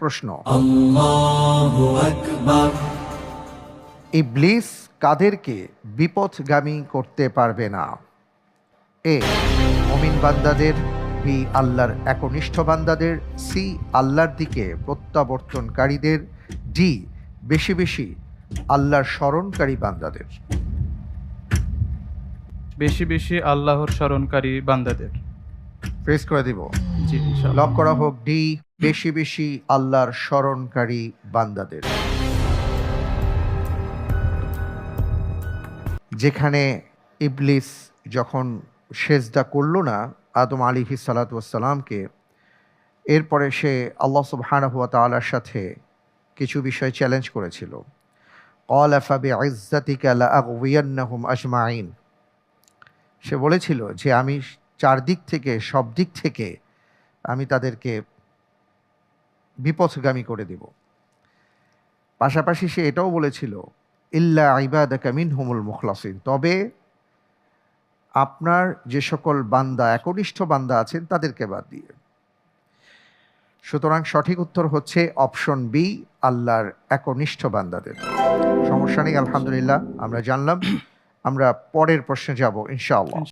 প্রশ্ন। ইবলিস কাদেরকে বিপথগামী করতে পারবে না। এ অমিন বান্দাদের বি আল্লাহর একনিষ্ঠ বান্দাদের সি আল্লাহর দিকে প্রত্যাবর্তনকারীদের ডি বেশি বেশি আল্লাহর স্মরণকারী বান্দাদের। বেশি বেশি আল্লাহর স্মরণকারী বান্দাদের। ফেস করে দিব। জি লক করা হোক ডি। বেশি বেশি আল্লাহর স্মরণকারী বান্দাদের। যেখানে ইবলিস যখন সেজদা করল না, আদম আলিহি সালাতামকে এরপরে সে আল্লাহ সুবাহানহুয়া তালার সাথে কিছু বিষয় চ্যালেঞ্জ করেছিল। আজমাইন সে বলেছিল যে, আমি চারদিক থেকে সব দিক থেকে আমি তাদেরকে বিপথগামী করে দেব। পাশাপাশি সে এটাও বলেছিল, ইল্লা ইবাদাকা মিনহুমুল মুখলাসিন। তবে আপনার যে সকল বান্দা, একনিষ্ঠ বান্দা আছেন, তাদেরকে বাদ দিয়ে। সুতরাং সঠিক উত্তর হচ্ছে অপশন বি, আল্লাহর একনিষ্ঠ বান্দাদের। সমস্যা নেই, আলহামদুলিল্লাহ, আমরা জানলাম। আমরা পরের প্রশ্নে যাব, ইনশাআল্লাহ।